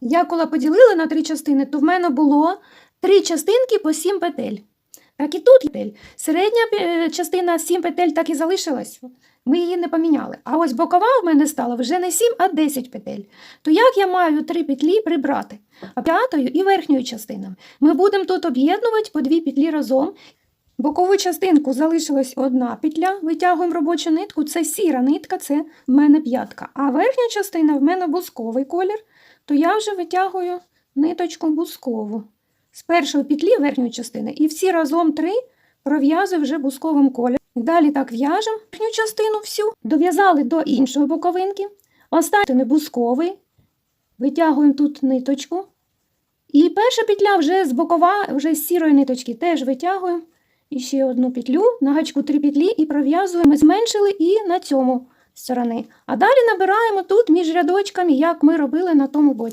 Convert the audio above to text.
Я коли поділила на три частини, то в мене було три частинки по сім петель. Так і тут петель. Середня е, частина 7 петель так і залишилась. Ми її не поміняли. А ось бокова в мене стала вже не 7, а 10 петель. То як я маю три петлі прибрати? А п'ятою і верхньою частинами. Ми будемо тут об'єднувати по дві петлі разом. Бокову частинку залишилась одна петля, витягуємо робочу нитку, це сіра нитка, це в мене п'ятка. А верхня частина в мене бусковий колір, то я вже витягую ниточку бускову з першої петлі верхньої частини, і всі разом три пров'язую вже бусковим кольором. Далі так в'яжемо верхню частину всю, дов'язали до іншої боковинки, останній бусковий, витягуємо тут ниточку. І перша петля вже з бокова, вже з сірої ниточки теж витягуємо. І ще одну петлю, на гачку три петлі і пров'язуємо. Зменшили і на цьому сторони. А далі набираємо тут між рядочками, як ми робили на тому боці.